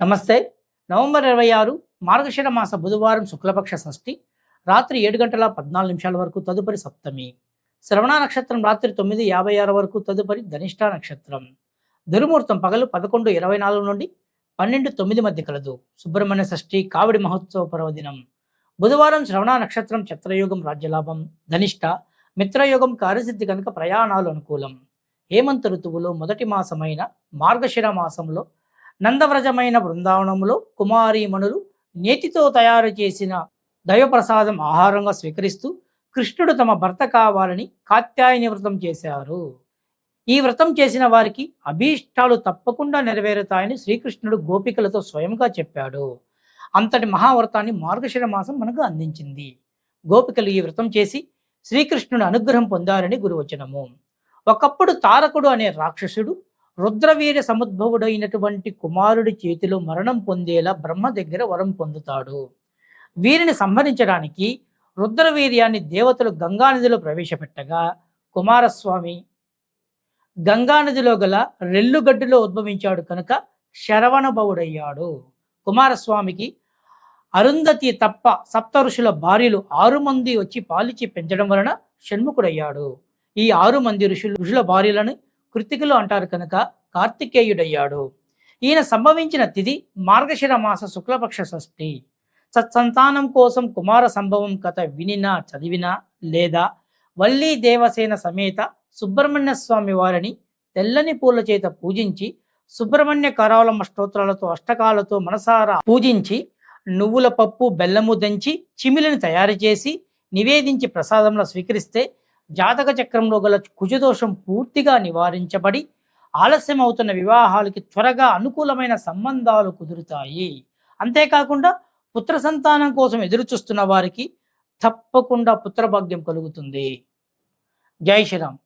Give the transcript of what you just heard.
నమస్తే. నవంబర్ ఇరవై ఆరు మార్గశిర మాస బుధవారం శుక్లపక్ష షష్ఠి రాత్రి ఏడు గంటల పద్నాలుగు నిమిషాల వరకు తదుపరి సప్తమి. శ్రవణ నక్షత్రం రాత్రి తొమ్మిది యాభై ఆరు వరకు తదుపరి ధనిష్ట నక్షత్రం. దుర్ముహూర్తం పగలు పదకొండు ఇరవై నాలుగు నుండి పన్నెండు తొమ్మిది మధ్య కలదు. సుబ్రహ్మణ్య షష్ఠి కావిడి మహోత్సవ పర్వదినం. బుధవారం శ్రవణ నక్షత్రం చత్రయోగం రాజ్యలాభం ధనిష్ట మిత్రయోగం కార్యసిద్ధి కనుక ప్రయాణాలు అనుకూలం. హేమంత ఋతువులో మొదటి మాసమైన మార్గశిర మాసంలో నందవ్రజమైన బృందావనములో కుమారీమణులు నేతితో తయారు చేసిన దైవప్రసాదం ఆహారంగా స్వీకరిస్తూ కృష్ణుడు తమ భర్త కావాలని కాత్యాయని వ్రతం చేశారు. ఈ వ్రతం చేసిన వారికి అభీష్టాలు తప్పకుండా నెరవేరుతాయని శ్రీకృష్ణుడు గోపికలతో స్వయంగా చెప్పాడు. అంతటి మహావ్రతాన్ని మార్గశిర మాసం మనకు అందించింది. గోపికలు ఈ వ్రతం చేసి శ్రీకృష్ణుని అనుగ్రహం పొందారని గురువచనము. ఒకప్పుడు తారకుడు అనే రాక్షసుడు రుద్రవీర సముద్భవుడైనటువంటి కుమారుడి చేతిలో మరణం పొందేలా బ్రహ్మ దగ్గర వరం పొందుతాడు. వీరిని సంహరించడానికి రుద్రవీర్యాన్ని దేవతలు గంగానదిలో ప్రవేశపెట్టగా కుమారస్వామి గంగానదిలో గల రెల్లుగడ్డులో ఉద్భవించాడు కనుక శరవణభవుడయ్యాడు కుమారస్వామికి అరుంధతి తప్ప సప్త ఋషుల భార్యలు ఆరు మంది వచ్చి పాలిచి పెంచడం వలన షణ్ముఖుడయ్యాడు. ఈ ఆరు మంది ఋషులు ఋషుల భార్యలను కృతికలు అంటారు కనుక కార్తికేయుడయ్యాడు. ఈయన సంభవించిన తిథి మార్గశిర మాస శుక్లపక్ష షష్ఠి. సత్సంతానం కోసం కుమార సంభవం కథ వినినా చదివినా లేదా వల్లీ దేవసేన సమేత సుబ్రహ్మణ్య స్వామి వారిని తెల్లని పూల చేత పూజించి సుబ్రహ్మణ్య కరావలమ్మ స్తోత్రాలతో అష్టకాలతో మనసారా పూజించి నువ్వుల పప్పు బెల్లము దంచి చిమిలిని తయారు చేసి నివేదించి ప్రసాదంలో స్వీకరిస్తే జాతక చక్రంలో గల కుజదోషం పూర్తిగా నివారించబడి ఆలస్యం అవుతున్న వివాహాలకి త్వరగా అనుకూలమైన సంబంధాలు కుదురుతాయి. అంతేకాకుండా పుత్ర సంతానం కోసం ఎదురుచూస్తున్న వారికి తప్పకుండా పుత్రభాగ్యం కలుగుతుంది. జై శ్రీరామ్.